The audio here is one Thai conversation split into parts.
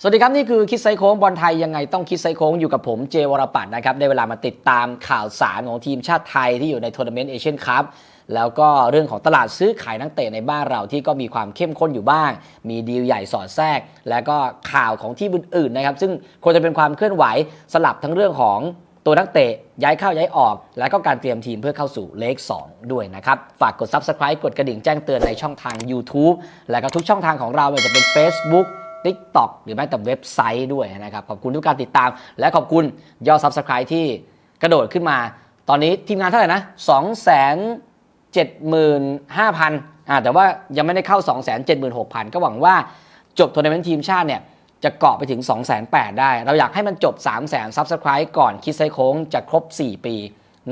สวัสดีครับ นี่คือคิดไซโค้งบอลไทยยังไงต้องคิดไซโค้งอยู่กับผมเจวรปัตรนะครับ ได้เวลามาติดตามข่าวสารของทีมชาติไทยที่อยู่ในทัวร์นาเมนต์เอเชียนคัพแล้วก็เรื่องของตลาดซื้อขายนักเตะในบ้านเราที่ก็มีความเข้มข้นอยู่บ้าง มีดีลใหญ่สอดแทรก แล้วก็ข่าวของที่อื่นๆนะครับ ซึ่งควรจะเป็นความเคลื่อนไหวสลับทั้งเรื่องของตัวนักเตะย้ายเข้าย้ายออก แล้วก็การเตรียมทีมเพื่อเข้าสู่เลข 2 ด้วยนะครับ ฝากกด Subscribe กดกระดิ่งแจ้งเตือนในช่องทาง YouTube แล้วก็ทุกช่องทางของเราไม่ว่าจะเป็น Facebook TikTok หรือแม้แต่เว็บไซต์ด้วยนะครับ ขอบคุณทุกการติดตาม และขอบคุณยอด Subscribe ที่กระโดดขึ้นมา ตอนนี้ทีมงานเท่าไหร่นะ2 7 5 0 0 0อ่าแต่ว่ายังไม่ได้เข้า 2 7 6 0 0 0 ก็หวังว่าจบทัวร์นาเมนต์ทีมชาติเนี่ยจะเกาะไปถึง 2 8 0 0 0 ได้ เราอยากให้มันจบ 3 0 0 0 0 0 Subscribe ก่อนคิดไซโค้งจะครบ 4 ปี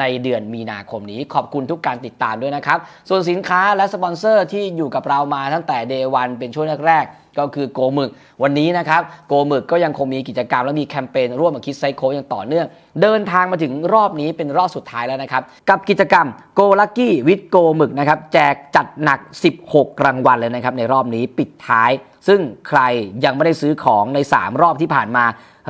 ในเดือนมีนาคมนี้ขอบคุณทุกการติดตามด้วยนะครับ ส่วนสินค้าและสปอนเซอร์ที่อยู่กับเรามาตั้งแต่ Day 1เป็นช่วงแรกๆ ก็คือโกหมึกวันนี้นะครับโกหมึกก็ยังคงมีกิจกรรมและมีแคมเปญร่วมกับคิดไซโคอย่างต่อเนื่อง เดินทางมาถึงรอบนี้เป็นรอบสุดท้ายแล้วนะครับ กับกิจกรรมโกลักกี้วิดโกหมึกนะครับแจกจัดหนัก 16 รางวัลเลยนะครับในรอบนี้ปิดท้าย ซึ่งใครยังไม่ได้ซื้อของใน 3 รอบที่ผ่านมา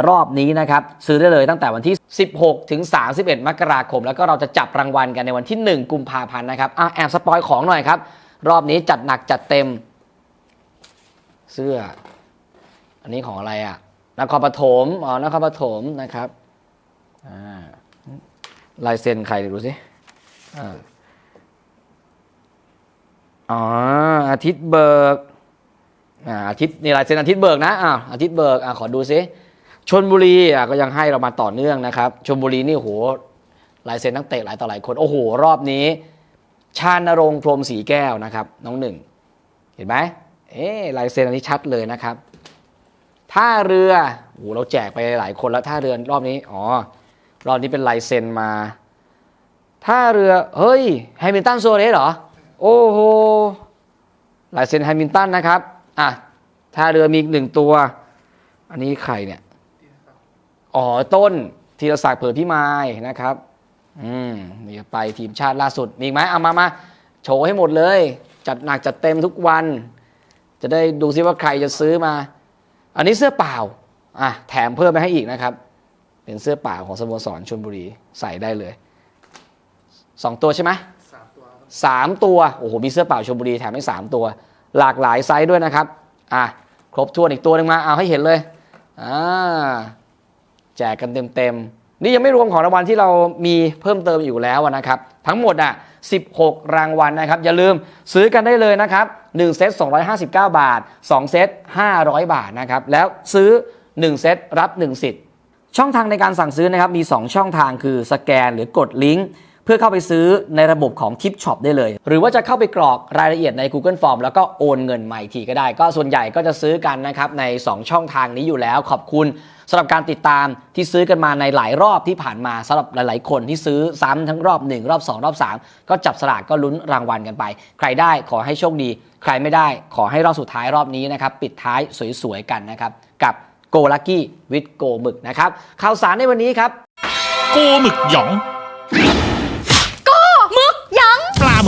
รอบนี้นะครับซื้อได้เลยตั้งแต่วันที่ 16 ถึง 31 มกราคม แล้วก็เราจะจับรางวัลกันในวันที่ 1 กุมภาพันธ์นะครับอะแอบสปอยของหน่อยครับรอบนี้จัดหนักจัดเต็ม เสื้อ อันนี้ของอะไรอะนครปฐมอ๋อนครปฐมนะครับอลายเซ็นใครดูสิอ๋ออาทิตย์เบิกอาทิตย์นี่ลายเซ็นอาทิตย์เบิกนะอ่าอาทิตย์เบิกอ่าขอดูซิชนบุรีอะก็ยังให้เรามาต่อเนื่องนะครับชนบุรีนี่โหลายเซ็นนักเตะหลายต่อหลายคนโอ้โหรอบนี้ ชาญรงค์พรมสีแก้วนะครับ น้องหนึ่ง เห็นไหม เอ๊ลายเซ็นอันนี้ชัดเลยนะครับท่าเรือโอ้เราแจกไปหลายคนแล้วท่าเรือรอบนี้อ๋อรอบนี้เป็นลายเซ็นมาท่าเรือเฮ้ยแฮมิลตันโซเรสเหรอโอ้โหลายเซ็นแฮมิลตันนะครับอะท่าเรือมีอีกหนึ่งตัว อันนี้ใครเนี่ยอ๋อต้นธีรศักดิ์เผื่อพิมายนะครับอืมนี่ไปทีมชาติล่าสุดมีอีกไหมเอามามาโชว์ให้หมดเลย จัดหนักจัดเต็มทุกวัน จะได้ดูซิว่าใครจะซื้อมา อันนี้เสื้อเปล่าอะแถมเพิ่มไปให้อีกนะครับ เป็นเสื้อเปล่าของสโมสรชลบุรีใส่ได้เลยสองตัวใช่ไหมสามตัวโอ้โหมีเสื้อเปล่าชลบุรีแถมให้สามตัว หลากหลายไซส์ด้วยนะครับอะครบถ้วนอีกตัวหนึ่งมาเอาให้เห็นเลยอ่าแจกกันเต็มๆนี่ยังไม่รวมของรางวัลที่เรามีเพิ่มเติมอยู่แล้วนะครับ ทั้งหมดอะ 16 รางวัลนะครับ อย่าลืมซื้อกันได้เลยนะครับ 1 เซต 259 บาท 2 เซต 500 บาทนะครับ แล้วซื้อ 1 เซต รับ 1 สิทธิ์ ช่องทางในการสั่งซื้อนะครับ มี 2 ช่องทางคือสแกนหรือกดลิงก์เพื่อเข้าไปซื้อในระบบของ Tip Shop ได้เลย หรือว่าจะเข้าไปกรอกรายละเอียดใน Google Form แล้วก็โอนเงินมาอีกทีก็ได้ ก็ส่วนใหญ่ก็จะซื้อกันนะครับใน 2 ช่องทางนี้อยู่แล้ว ขอบคุณ สำหรับการติดตามที่ซื้อกันมาในหลายรอบที่ผ่านมาสำหรับหลาย ๆ คนที่ซื้อซ้ำทั้งรอบ 1 รอบ 2 รอบ 3 ก็จับสลากก็ลุ้นรางวัลกันไป ใครได้ขอให้โชคดี ใครไม่ได้ขอให้รอบสุดท้ายรอบนี้นะครับปิดท้ายสวย ๆ กันนะครับกับโกลักกี้วิดโกหมึกนะครับข่าวสารในวันนี้ครับ โกหมึกหยอง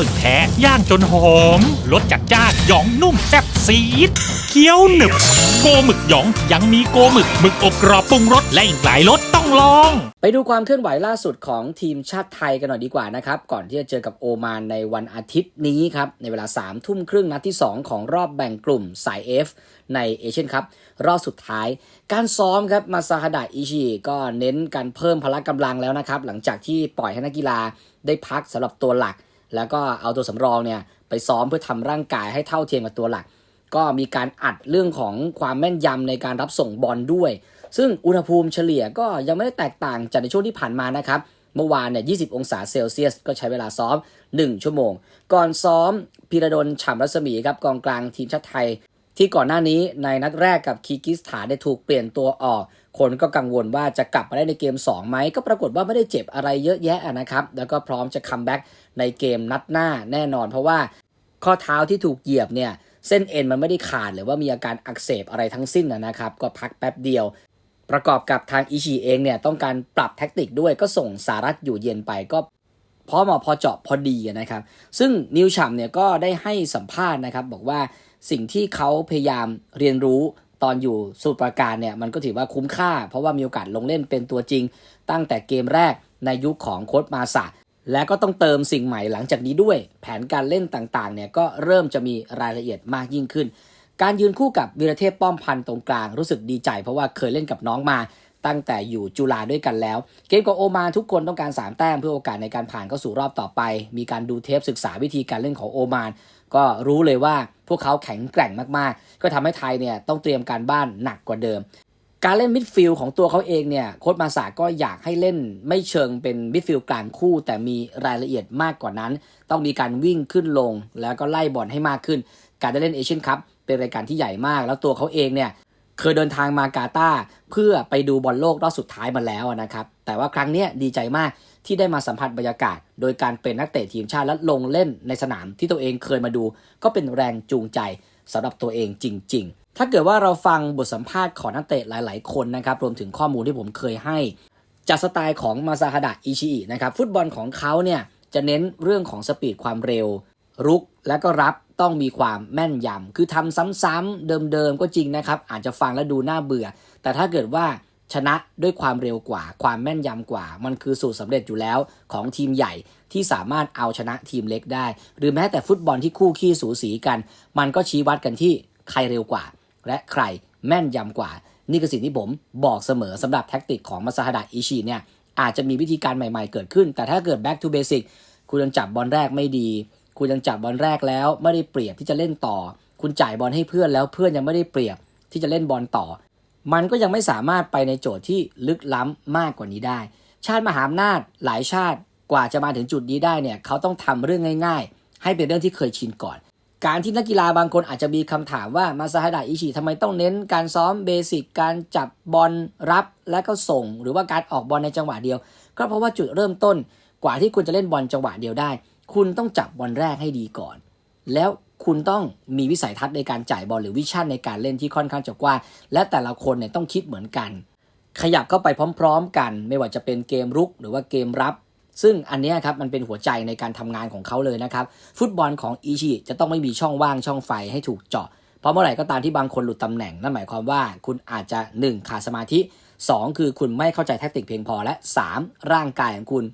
หมึกแท้ย่างจนหอมรสจัดจ้านหยองนุ่มแซ่บซีดเคี้ยวหนึบ โกหมึกหยองยังมีโกหมึกหมึกอบกรอบปรุงรสและอีกหลายรสต้องลอง ไปดูความเคลื่อนไหวล่าสุดของทีมชาติไทยกันหน่อยดีกว่านะครับ ก่อนที่จะเจอกับโอมานในวันอาทิตย์นี้ครับ ในเวลา3ามทุ่มครึ่งนัดที่ 2 ของรอบแบ่งกลุ่มสาย F ในเอเชียนคัพรอบสุดท้าย การซ้อมครับมาซาฮดะอิชิก็เน้นการเพิ่มพละกำลังแล้วนะครับ หลังจากที่ปล่อยให้นักกีฬาได้พักสำหรับตัวหลัก แล้วก็เอาตัวสำรองเนี่ยไปซ้อมเพื่อทำร่างกายให้เท่าเทียมกับตัวหลัก ก็มีการอัดเรื่องของความแม่นยำในการรับส่งบอลด้วย ซึ่งอุณหภูมิเฉลี่ยก็ยังไม่ได้แตกต่างจากในช่วงที่ผ่านมานะครับเมื่อวานเนี่ย 20 องศาเซลเซียส ก็ใช้เวลาซ้อม 1 ชั่วโมง ก่อนซ้อมพีระดลฉ่ำรัศมีครับกองกลางทีมชาติไทย ที่ก่อนหน้านี้ในนัดแรกกับคีกิสถานได้ถูกเปลี่ยนตัวออก คนก็กังวลว่าจะกลับมาได้ในเกม2ไหมก็ปรากฏว่าไม่ได้เจ็บอะไรเยอะแยะนะครับ แล้วก็พร้อมจะคัมแบ็กในเกมนัดหน้าแน่นอน เพราะว่าข้อเท้าที่ถูกเหยียบเนี่ยเส้นเอ็นมันไม่ได้ขาดหรือว่ามีอาการอักเสบอะไรทั้งสิ้นนะครับ ก็พักแป๊บเดียว ประกอบกับทางอิชิเองเนี่ยต้องการปรับแท็กติกด้วยก็ส่งสารัตอยู่เย็นไปก็พอเหมาะพอเจาะพอดีนะครับ ซึ่งนิวชัมเนี่ยก็ได้ให้สัมภาษณ์นะครับ บอกว่าสิ่งที่เขาพยายามเรียนรู้ ตอนอยู่สมุทรปราการเนี่ยมันก็ถือว่าคุ้มค่า เพราะว่ามีโอกาสลงเล่นเป็นตัวจริง ตั้งแต่เกมแรกในยุคของโค้ชมาสะและก็ต้องเติมสิ่งใหม่หลังจากนี้ด้วย แผนการเล่นต่างๆเนี่ยก็เริ่มจะมีรายละเอียดมากยิ่งขึ้น การยืนคู่กับวีรเทพป้อมพันธ์ตรงกลางรู้สึกดีใจ เพราะว่าเคยเล่นกับน้องมาตั้งแต่อยู่จุฬาด้วยกันแล้ว เกมกับโอมานทุกคนต้องการ 3 แต้มเพื่อโอกาสในการผ่านเข้าสู่รอบต่อไป มีการดูเทปศึกษาวิธีการเล่นของโอมาน ก็รู้เลยว่าพวกเขาแข็งแกร่งมากๆ ก็ทำให้ไทยเนี่ยต้องเตรียมการบ้านหนักกว่าเดิม การเล่นมิดฟิลด์ของตัวเขาเองเนี่ยโค้ชมาสาก็อยากให้เล่นไม่เชิงเป็นมิดฟิลด์กลางคู่ แต่มีรายละเอียดมากกว่านั้น ต้องมีการวิ่งขึ้นลง แล้วก็ไล่บอลให้มากขึ้น การได้เล่นเอเชียนคัพเป็นรายการที่ใหญ่มาก แล้วตัวเขาเองเนี่ย เคยเดินทางมากาตาเพื่อไปดูบอลโลกรอบสุดท้ายมาแล้วนะครับ แต่ว่าครั้งนี้ดีใจมากที่ได้มาสัมผัสบรรยากาศ โดยการเป็นนักเตะทีมชาติและลงเล่นในสนามที่ตัวเองเคยมาดู ก็เป็นแรงจูงใจสำหรับตัวเองจริง ๆ ถ้าเกิดว่าเราฟังบทสัมภาษณ์ของนักเตะหลาย ๆ คนนะครับ รวมถึงข้อมูลที่ผมเคยให้ จากสไตล์ของมาซาฮดะอิชิอินะครับ ฟุตบอลของเขาเนี่ยจะเน้นเรื่องของสปีดความเร็ว รุกและก็รับ ต้องมีความแม่นยำคือทำซ้ำๆเดิมๆก็จริงนะครับ อาจจะฟังแล้วดูน่าเบื่อ แต่ถ้าเกิดว่าชนะด้วยความเร็วกว่า ความแม่นยำกว่า มันคือสูตรสำเร็จอยู่แล้วของทีมใหญ่ที่สามารถเอาชนะทีมเล็กได้ หรือแม้แต่ฟุตบอลที่คู่ขี้สูสีกัน มันก็ชี้วัดกันที่ใครเร็วกว่า และใครแม่นยำกว่า นี่คือสิ่งที่ผมบอกเสมอสำหรับแท็กติกของมาซาฮาดะอิชิเนี่ยอาจจะมีวิธีการใหม่ๆเกิดขึ้น แต่ถ้าเกิด back to basic คุณจับบอลแรกไม่ดี คุณยังจับบอลแรกแล้วไม่ได้เปรียบที่จะเล่นต่อ คุณจ่ายบอลให้เพื่อนแล้วเพื่อนยังไม่ได้เปรียบที่จะเล่นบอลต่อ มันก็ยังไม่สามารถไปในโจทย์ที่ลึกล้ำมากกว่านี้ได้ ชาติมหาอำนาจหลายชาติกว่าจะมาถึงจุดนี้ได้เนี่ยเขาต้องทำเรื่องง่าย ๆ ให้เป็นเรื่องที่เคยชินก่อน การที่นักกีฬาบางคนอาจจะมีคำถามว่ามาซาฮาดะอิชิทำไมต้องเน้นการซ้อมเบสิกการจับบอลรับและก็ส่ง หรือว่าการออกบอลในจังหวะเดียว ก็เพราะว่าจุดเริ่มต้นกว่าที่คุณจะเล่นบอลจังหวะเดียวได้ คุณต้องจับบอลแรกให้ดีก่อน แล้วคุณต้องมีวิสัยทัศน์ในการจ่ายบอลหรือวิชั่นในการเล่นที่ค่อนข้างจะกว้างและแต่ละคนเนี่ยต้องคิดเหมือนกัน ขยับเข้าไปพร้อม ๆ กัน ไม่ว่าจะเป็นเกมรุกหรือว่าเกมรับ ซึ่งอันนี้ครับมันเป็นหัวใจในการทำงานของเขาเลยนะครับ ฟุตบอลของอิชิจะต้องไม่มีช่องว่างช่องไฟให้ถูกเจาะเพราะเมื่อไหร่ก็ตามที่บางคนหลุดตำแหน่งนั่นหมายความว่าคุณอาจจะ 1. ขาดสมาธิ 2. คือคุณไม่เข้าใจแทคติกเพียงพอและ 3. ร่างกายของคุณ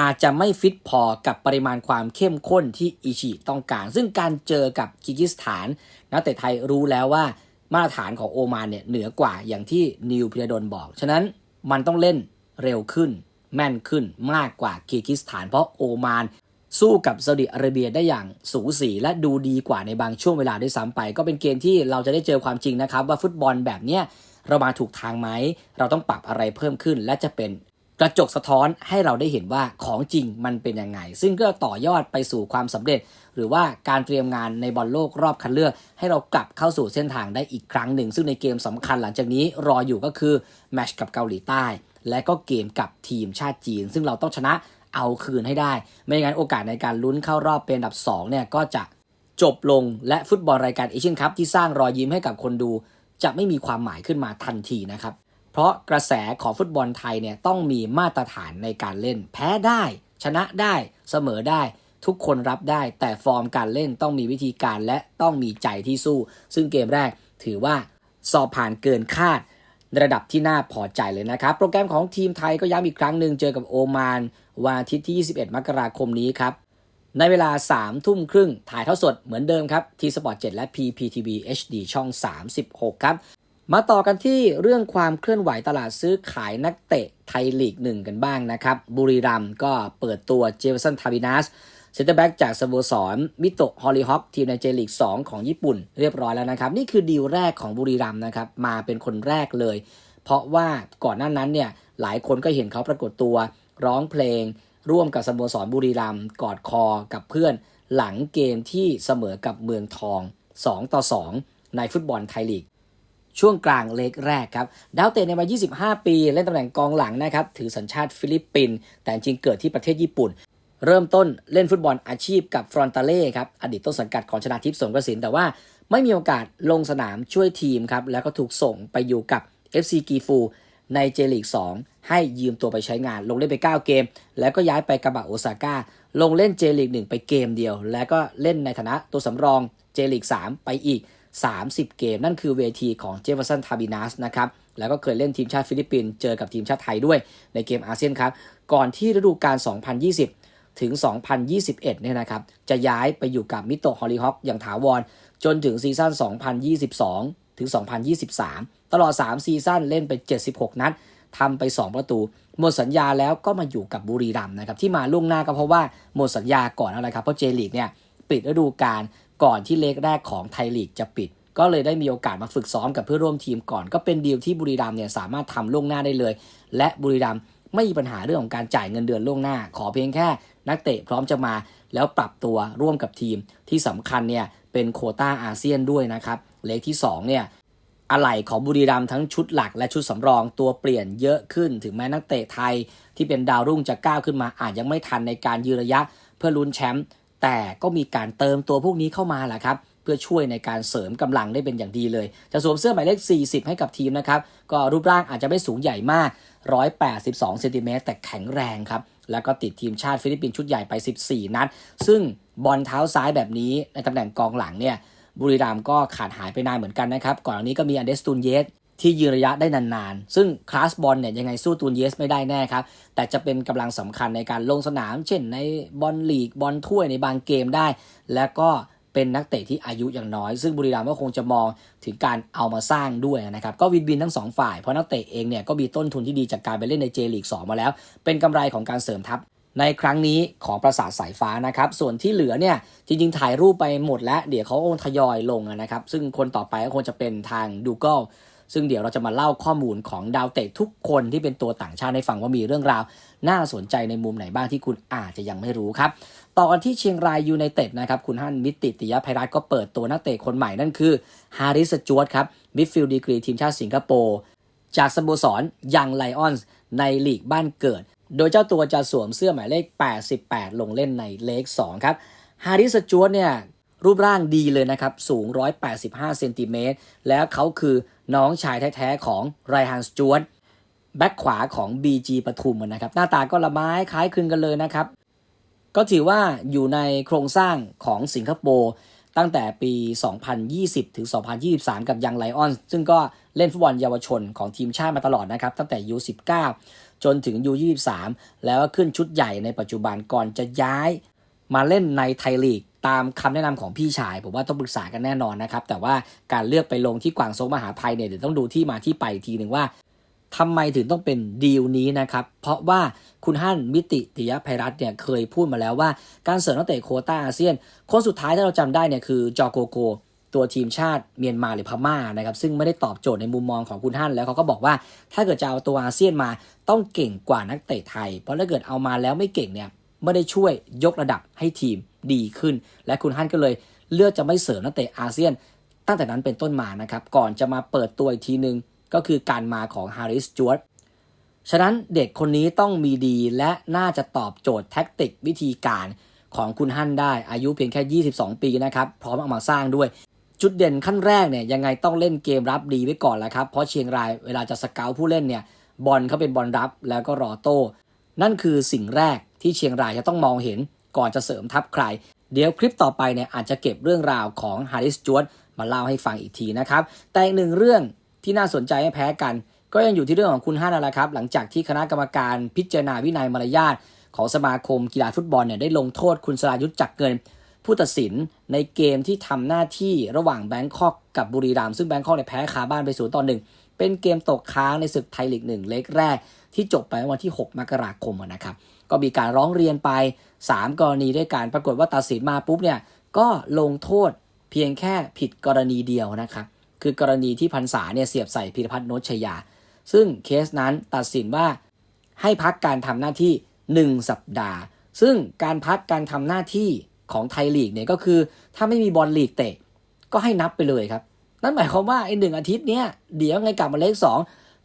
อาจจะไม่ฟิตพอกับปริมาณความเข้มข้นที่อิชิต้องการ ซึ่งการเจอกับกิกิสถาน นักเตะไทยรู้แล้วว่ามาตรฐานของโอมานเนี่ยเหนือกว่าอย่างที่นิวพิรดลบอก ฉะนั้นมันต้องเล่นเร็วขึ้น แม่นขึ้นมากกว่ากิกิสถาน เพราะโอมานสู้กับซาอุดิอาระเบียได้อย่างสูสีและดูดีกว่าในบางช่วงเวลาด้วยซ้ำไป ก็เป็นเกมที่เราจะได้เจอความจริงนะครับ ว่าฟุตบอลแบบเนี้ยเรามาถูกทางไหม เราต้องปรับอะไรเพิ่มขึ้น และจะเป็น กระจกสะท้อนให้เราได้เห็นว่าของจริงมันเป็นยังไง ซึ่งก็ต่อยอดไปสู่ความสำเร็จ หรือว่าการเตรียมงานในบอลโลกรอบคัดเลือก ให้เรากลับเข้าสู่เส้นทางได้อีกครั้งหนึ่ง ซึ่งในเกมสำคัญหลังจากนี้รออยู่ก็คือแมตชกับเกาหลีใต้ และก็เกมกับทีมชาติจีน ซึ่งเราต้องชนะเอาคืนให้ได้ ไม่งั้นโอกาสในการลุ้นเข้ารอบเป็นอันดับ2เนี่ยก็จะจบลงและฟุตบอลรายการเอเชียนคัพที่สร้างรอยยิ้มให้กับคนดู จะไม่มีความหมายขึ้นมาทันทีนะครับ เพราะกระแสของฟุตบอลไทยเนี่ยต้องมีมาตรฐานในการเล่น แพ้ได้ ชนะได้เสมอได้ทุกคนรับได้ แต่ฟอร์มการเล่นต้องมีวิธีการและต้องมีใจที่สู้ ซึ่งเกมแรกถือว่าสอบผ่านเกินคาดระดับที่น่าพอใจเลยนะครับ โปรแกรมของทีมไทยก็ย้ำอีกครั้งหนึ่งเจอกับโอมานวันอาทิตย์ที่ 21 มกราคมนี้ครับ ในเวลา 3 ทุ่มครึ่งถ่ายเท่าสดเหมือนเดิมครับทีสปอร์ต7และ PPTV HD ช่อง 36 ครับ มาต่อกันที่เรื่องความเคลื่อนไหวตลาดซื้อขายนักเตะไทยลีกหนึ่งกันบ้างนะครับ บุรีรัมย์ก็เปิดตัวเจฟสันทาบินัสเซนเตอร์แบ็กจากสโมสรมิโตะฮอลลีฮอปทีมในเจลีก 2 ของญี่ปุ่นเรียบร้อยแล้วนะครับ นี่คือดีลแรกของบุรีรัมย์นะครับ มาเป็นคนแรกเลย เพราะว่าก่อนหน้านั้นเนี่ยหลายคนก็เห็นเขาปรากฏตัวร้องเพลง ร่วมกับสโมสรบุรีรัมย์กอดคอกับเพื่อนหลังเกมที่เสมอกับเมืองทอง 2 ต่อ 2 ในฟุตบอลไทยลีก ช่วงกลางเล็กแรกครับ ดาวเตะในวัย 25 ปี เล่นตำแหน่งกองหลังนะครับ ถือสัญชาติฟิลิปปินส์ แต่จริงเกิดที่ประเทศญี่ปุ่น เริ่มต้นเล่นฟุตบอลอาชีพกับฟรอนตาเล่ครับ อดีตต้นสังกัดของชนาทิพย์สงกระสิน แต่ว่าไม่มีโอกาสลงสนามช่วยทีมครับ แล้วก็ถูกส่งไปอยู่กับ FC กีฟูในเจลีก 2 ให้ยืมตัวไปใช้งาน ลงเล่นไป 9 เกม แล้วก็ย้ายไปกาบะโอซาก้า ลงเล่นเจลีก 1 ไปเกมเดียว แล้วก็เล่นในฐานะตัวสำรองเจลีก 3 ไปอีก 30 เกม นั่นคือเวทีของเจฟเฟอร์สันทาบินัสนะครับแล้วก็เคยเล่นทีมชาติฟิลิปปินส์เจอกับทีมชาติไทยด้วยในเกมอาเซียนครับก่อนที่ฤดูกาล 2020 ถึง 2021 เนี่ยนะครับจะย้ายไปอยู่กับมิโตะฮอลลีฮอคอย่างถาวร จนถึงซีซั่น 2022 ถึง 2023 ตลอด 3 ซีซั่นเล่นไป 76 นัดทำไป 2 ประตู หมดสัญญาแล้วก็มาอยู่กับบุรีรัมย์นะครับที่มาล่วงหน้าก็เพราะว่าหมดสัญญาก่อนอะไรครับเพราะเจลีกเนี่ยปิดฤดูกาล ก่อนที่เลกแรกของไทยลีกจะปิด ก็เลยได้มีโอกาสมาฝึกซ้อมกับเพื่อร่วมทีมก่อน ก็เป็นดีลที่บุรีรัมเนี่ยสามารถทำล่วงหน้าได้เลย และบุรีรัมไม่มีปัญหาเรื่องของการจ่ายเงินเดือนล่วงหน้า ขอเพียงแค่ นักเตะพร้อมจะมา แล้วปรับตัวร่วมกับทีมที่สำคัญเนี่ยเป็นโคต้าอาเซียนด้วยนะครับเลขที่สองเนี่ยอะไหล่ของบุรีรัมทั้งชุดหลักและชุดสำรองตัวเปลี่ยนเยอะขึ้น ถึงแม้นักเตะไทยที่เป็นดาวรุ่งจะก้าวขึ้นมาอาจยังไม่ทันในการยืนระยะ เพื่อลุ้นแชมป์ แต่ก็มีการเติมตัวพวกนี้เข้ามาแหละครับ เพื่อช่วยในการเสริมกำลังได้เป็นอย่างดีเลย จะสวมเสื้อหมายเลข 40 ให้กับทีมนะครับ ก็รูปร่างอาจจะไม่สูงใหญ่มาก 182เซนติเมตรแต่แข็งแรงครับ แล้วก็ติดทีมชาติฟิลิปปินส์ชุดใหญ่ไป 14 นัด ซึ่งบอลเท้าซ้ายแบบนี้ในตำแหน่งกองหลังเนี่ยบุรีรัมย์ก็ขาดหายไปนานเหมือนกันนะครับ ก่อนอันนี้ก็มีอันเดสตูนเยส ที่ยืนระยะได้นานๆ ซึ่งคลาสบอลเนี่ยยังไงสู้ตูนเยสไม่ได้แน่ครับ แต่จะเป็นกำลังสำคัญในการลงสนาม เช่นในบอลลีกบอลถ้วยในบางเกมได้ และก็เป็นนักเตะที่อายุอย่างน้อย ซึ่งบุรีรัมย์ก็คงจะมองถึงการเอามาสร้างด้วยนะครับ ก็วินวินทั้งสองฝ่าย เพราะนักเตะเองเนี่ยก็มีต้นทุนที่ดีจากการไปเล่นในเจลีก2มาแล้ว เป็นกำไรของการเสริมทัพในครั้งนี้ของประสาทสายฟ้านะครับ ส่วนที่เหลือเนี่ยจริงๆ ถ่ายรูปไปหมดแล้ว เดี๋ยวเขาคงทยอยลงนะครับ ซึ่งคนต่อไปก็คงจะเป็นทางดูเกิล ซึ่งเดี๋ยวเราจะมาเล่าข้อมูลของดาวเตะทุกคนที่เป็นตัวต่างชาติให้ฟังว่ามีเรื่องราว น่าสนใจในมุมไหนบ้างที่คุณอาจจะยังไม่รู้ครับ ต่อกันที่เชียงรายยูไนเต็ดนะครับ คุณฮั่นมิติติยภัยรัตน์ก็เปิดตัวนักเตะคนใหม่นั่นคือฮาริสจวตครับมิดฟิลด์ดีกรีทีมชาติสิงคโปร์จากสโมสรยังไลออนส์ในลีกบ้านเกิด โดยเจ้าตัวจะสวมเสื้อหมายเลข 88 ลงเล่นในเลข2ครับฮาริสจวตเนี่ย รูปร่างดีเลยนะครับ สูง 185 เซนติเมตร แล้วเขาคือน้องชายแท้ๆของไรฮันสจวตแบ็คขวาของ BG ปทุมนะครับ หน้าตาก็ละไม้คล้ายคลึงกันเลยนะครับ ก็ถือว่าอยู่ในโครงสร้างของสิงคโปร์ตั้งแต่ปี 2020 ถึง 2023 กับยังไลออน ซึ่งก็เล่นฟุตบอลเยาวชนของทีมชาติมาตลอดนะครับ ตั้งแต่ U19 จนถึง U23 แล้วก็ขึ้นชุดใหญ่ในปัจจุบันก่อนจะย้ายมาเล่นในไทยลีก ตามคำแนะนำของพี่ชาย ผมว่าต้องปรึกษากันแน่นอนนะครับ แต่ว่าการเลือกไปลงที่กวางโซงมหาภัยเนี่ยเดี๋ยวต้องดูที่มาที่ไปทีหนึ่งว่าทำไมถึงต้องเป็นดีลนี้นะครับ เพราะว่าคุณฮั่นมิติติยภัยรัตน์เนี่ยเคยพูดมาแล้วว่าการเสริมนักเตะโคต้าอาเซียน คนสุดท้ายที่เราจำได้เนี่ยคือจอโกโก ตัวทีมชาติเมียนมาหรือพม่านะครับ ซึ่งไม่ได้ตอบโจทย์ในมุมมองของคุณฮั่นแล้วเขาก็บอกว่าถ้าเกิดจะเอาตัวอาเซียนมาต้องเก่งกว่านักเตะไทย เพราะถ้าเกิดเอามาแล้วไม่เก่งเนี่ย ไม่ได้ช่วยยกระดับให้ทีมดีขึ้น และคุณฮั่นก็เลยเลือกจะไม่เสริมนักเตะอาเซียน ตั้งแต่นั้นเป็นต้นมานะครับก่อนจะมาเปิดตัวอีกทีหนึ่งก็คือการมาของฮาริสจวตฉะนั้นเด็กคนนี้ต้องมีดีและน่าจะตอบโจทย์แท็กติกวิธีการของคุณฮั่นได้อายุเพียงแค่ 22 ปีนะครับ พร้อมเอามาสร้างด้วย จุดเด่นขั้นแรกเนี่ยยังไงต้องเล่นเกมรับดีไว้ก่อนแหละครับ เพราะเชียงรายเวลาจะสเกลผู้เล่นเนี่ยบอลเขาเป็นบอลรับแล้วก็รอโต้ นั่นคือสิ่งแรก ที่เชียงรายจะต้องมองเห็นก่อนจะเสริมทัพใคร เดี๋ยวคลิปต่อไปเนี่ยอาจจะเก็บเรื่องราวของฮาริสจวตมาเล่าให้ฟังอีกทีนะครับ แต่อีกหนึ่งเรื่องที่น่าสนใจไม่แพ้กัน ก็ยังอยู่ที่เรื่องของคุณฮั่นนั่นแหละครับ หลังจากที่คณะกรรมการพิจารณาวินัยมารยาทของสมาคมกีฬาฟุตบอลเนี่ยได้ลงโทษคุณสรายุทธจักเงิน ผู้ตัดสินในเกมที่ทำหน้าที่ระหว่างแบงคอกกับบุรีรัมย์ซึ่งแบงคอกเนี่ยแพ้คาบ้านไปศูนย์ต่อหนึ่งเป็นเกมตกค้างในศึกไทยลีกหนึ่งเล็กแรก ที่จบไปเมื่อวันที่ 6 มกราคมนะครับ ก็มีการร้องเรียนไป 3 กรณีด้วยกันปรากฏว่าตัดสินมาปุ๊บเนี่ยก็ลงโทษเพียงแค่ผิดกรณีเดียวนะครับ คือกรณีที่พันษาเนี่ยเสียบใส่พิรพัฒน์โนชยา ซึ่งเคสนั้นตัดสินว่าให้พักการทำหน้าที่ 1 สัปดาห์ ซึ่งการพักการทำหน้าที่ของไทยลีกเนี่ยก็คือ ถ้าไม่มีบอลลีกเตะ ก็ให้นับไปเลยครับ นั่นหมายความว่าไอ้หนึ่งอาทิตย์เนี้ยเดี๋ยวไงกลับมาเลขสอง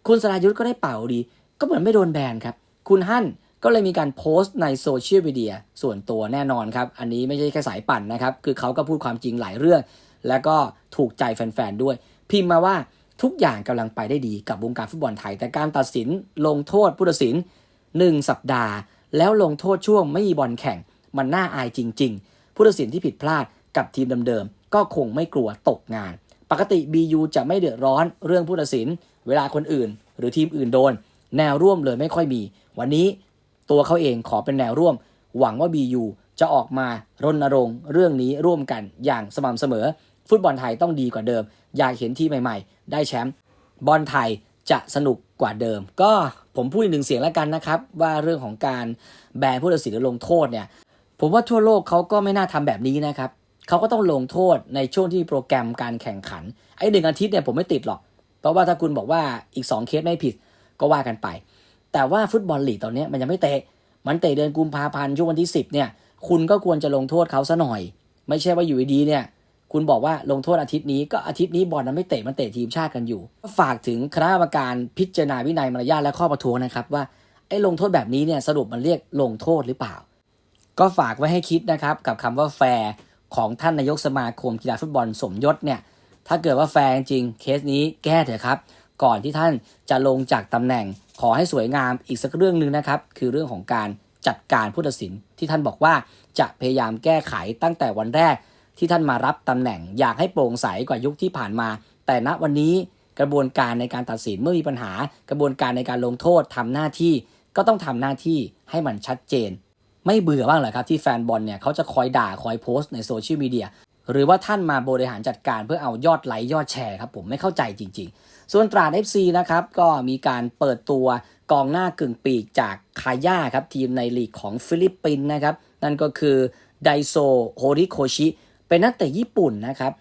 คุณสรายุทธก็ได้เป่าดี ก็เหมือนไม่โดนแบนครับ คุณฮั่นก็เลยมีการโพสต์ในโซเชียลมีเดียส่วนตัวแน่นอนครับ อันนี้ไม่ใช่แค่สายปั่นนะครับ คือเขาก็พูดความจริงหลายเรื่อง แล้วก็ถูกใจแฟนๆด้วย พิมพ์มาว่าทุกอย่างกำลังไปได้ดีกับวงการฟุตบอลไทย แต่การตัดสินลงโทษผู้ตัดสิน 1 สัปดาห์ แล้วลงโทษช่วงไม่มีบอลแข่ง มันน่าอายจริง ๆ ผู้ตัดสินที่ผิดพลาดกับทีมเดิมๆก็คงไม่กลัวตกงาน ปกติ BU จะไม่เดือดร้อนเรื่องผู้ตัดสิน เวลาคนอื่น หรือทีมอื่นโดน แนวร่วมเลยไม่ค่อยมี วันนี้ตัวเขาเองขอเป็นแนวร่วม หวังว่า BU จะออกมารณรงค์เรื่องนี้ร่วมกันอย่างสม่ำเสมอ ฟุตบอลไทยต้องดีกว่าเดิม อยากเห็นที่ใหม่ ๆ ได้แชมป์บอลไทยจะสนุกกว่าเดิม ก็ผมพูดอีกหนึ่งเสียงแล้วกันนะครับ ว่าเรื่องของการแบนผู้ตัดสินหรือลงโทษเนี่ยผมว่าทั่วโลกเขาก็ไม่น่าทำแบบนี้นะครับเขาก็ต้องลงโทษในช่วงที่โปรแกรมการแข่งขันไอ้หนึ่งอาทิตย์เนี่ยผมไม่ติดหรอก เพราะว่าถ้าคุณบอกว่าอีก 2 เคสไม่ผิด ก็ว่ากันไป แต่ว่าฟุตบอลลีกตอนนี้มันยังไม่เตะ มันเตะเดือนกุมภาพันธ์ช่วงวันที่ 10 เนี่ย คุณก็ควรจะลงโทษเขาซะหน่อย ไม่ใช่ว่าอยู่ดีเนี่ย คุณบอกว่าลงโทษอาทิตย์นี้ก็อาทิตย์นี้บอลมันไม่เตะ มันเตะทีมชาติกันอยู่ก็ฝากถึงคณะกรรมการพิจารณาวินัยมารยาทและข้อประท้วงนะครับว่าไอ้ลงโทษแบบนี้เนี่ยสรุปมันเรียกลงโทษหรือเปล่า ก็ฝากไว้ให้คิดนะครับกับคำว่าแฟร์ของท่านนายกสมาคมกีฬาฟุตบอลสมยศเนี่ยถ้าเกิดว่าแฟร์จริงเคสนี้แก้เถอะครับ ก่อนที่ท่านจะลงจากตำแหน่ง ขอให้สวยงามอีกสักเรื่องหนึ่งนะครับ คือเรื่องของการจัดการผู้ตัดสินที่ท่านบอกว่าจะพยายามแก้ไขตั้งแต่วันแรก ที่ท่านมารับตำแหน่ง อยากให้โปร่งใสกว่ายุคที่ผ่านมา แต่ณวันนี้กระบวนการในการตัดสินเมื่อมีปัญหา กระบวนการในการลงโทษทำหน้าที่ ก็ต้องทำหน้าที่ให้มันชัดเจน ไม่เบื่อบ้างเหรอครับที่แฟนบอลเนี่ยเขาจะคอยด่าคอยโพสต์ในโซเชียลมีเดีย หรือว่าท่านมาบริหารจัดการเพื่อเอายอดไลค์ยอดแชร์ครับผมไม่เข้าใจจริง ๆ ส่วนตราด FC นะครับก็มีการเปิดตัวกองหน้ากึ่งปีกจากคาย่าครับทีมในลีกของฟิลิปปินส์นะครับนั่นก็คือไดโซโฮริโคชิ เป็นนักเตะญี่ปุ่นนะครับ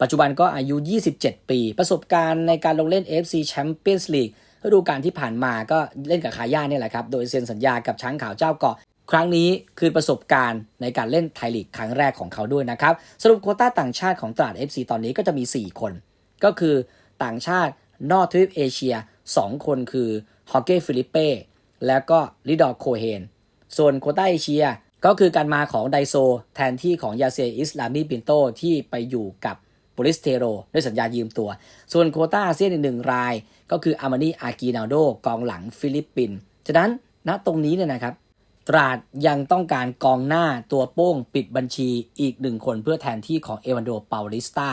ปัจจุบันก็อายุ 27 ปี ประสบการณ์ในการลงเล่น FC Champions League ฤดูกาลที่ผ่านมาก็เล่นกับคาย่าเนี่ยแหละครับ โดยเซ็นสัญญากับช้างขาวเจ้าเกาะ ครั้งนี้คือประสบการณ์ในการเล่นไทยลีกครั้งแรกของเขาด้วยนะครับ สรุปโคต้าต่างชาติของตราด FC ตอนนี้ก็จะมี 4 คน ก็คือต่างชาตินอกทวีปเอเชีย 2 คนคือฮอเก้ฟิลิปเป้แล้วก็ลิดอร์โคเฮน ส่วนโคต้าเอเชียก็คือการมาของไดโซ แทนที่ของยาเซอิสลามีปินโตที่ไปอยู่กับโปลิสเทโรด้วยสัญญายืมตัว ส่วนโคต้าอาเซียนอีกหนึ่งราย ก็คืออามานีอากีนาโดกองหลังฟิลิปปินส์ฉะนั้นณตรงนี้เนี่ยนะครับ ตราดยังต้องการกองหน้าตัวโป้งปิดบัญชีอีกหนึ่งคนเพื่อแทนที่ของเอวันโดเปาลิสตา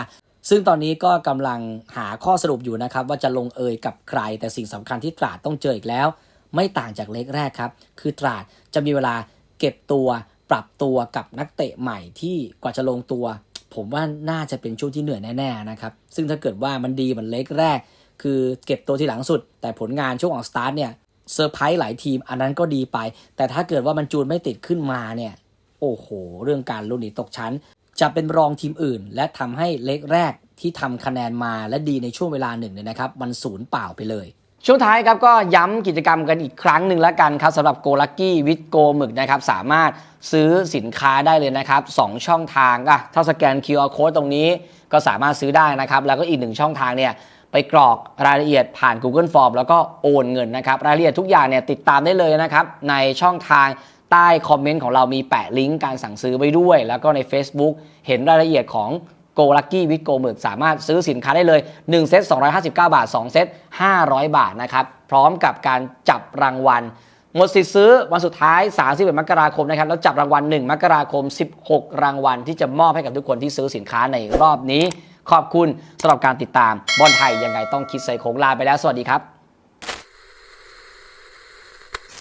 ซึ่งตอนนี้ก็กำลังหาข้อสรุปอยู่นะครับ ว่าจะลงเอยกับใคร แต่สิ่งสำคัญที่ตราดต้องเจออีกแล้ว ไม่ต่างจากเล็กแรกครับ คือตราดจะมีเวลาเก็บตัวปรับตัวกับนักเตะใหม่ที่กว่าจะลงตัว ผมว่าน่าจะเป็นช่วงที่เหนื่อยแน่ๆนะครับซึ่งถ้าเกิดว่ามันดีเหมันเล็กแรก คือเก็บตัวที่หลังสุด แต่ผลงานช่วงออกสตาร์ทเนี่ย เซอร์ไพรส์หลายทีมอันนั้นก็ดีไป แต่ถ้าเกิดว่ามันจูนไม่ติดขึ้นมาเนี่ย โอ้โห เรื่องการลุ้นหนีตกชั้น จะเป็นรองทีมอื่น และทำให้เล็กแรกที่ทำคะแนนมาและดีในช่วงเวลาหนึ่งเนี่ยนะครับ มันศูนย์เปล่าไปเลยช่วงท้ายครับก็ย้ำกิจกรรมกันอีกครั้งหนึ่งแล้วกันครับสำหรับโกลักกี้วิดโกหมึกนะครับสามารถซื้อสินค้าได้เลยนะครับ 2 ช่องทางอะถ้าสแกน QR code ตรงนี้ก็สามารถซื้อได้นะครับ แล้วก็อีกหนึ่งช่องทางเนี่ย ไปกรอกรายละเอียดผ่าน Google Form แล้วก็โอนเงินนะครับรายละเอียดทุกอย่างเนี่ยติดตามได้เลยนะครับในช่องทางใต้คอมเมนต์ของเรามีแปะลิงก์การสั่งซื้อไว้ด้วย แล้วก็ใน Facebook เห็นรายละเอียดของโกลักกี้วิ g โกหมึกสามารถซื้อสินค้าได้เลย 1 เซต259 บาท 2 เซต500 บาทนะครับ พร้อมกับการจับรางวัล หมดสิทธิ์ซื้อวันสุดท้าย 31 มกราคมนะครับ แล้วจับรางวัล 1 มกราคม 16 รางวัลที่จะมอบให้กับทุกคนที่ซื้อสินค้าในรอบนี้ ขอบคุณสำหรับการติดตามบอลไทยยังไงต้องคิดใส่โค้งลาไปแล้ว สวัสดีครับ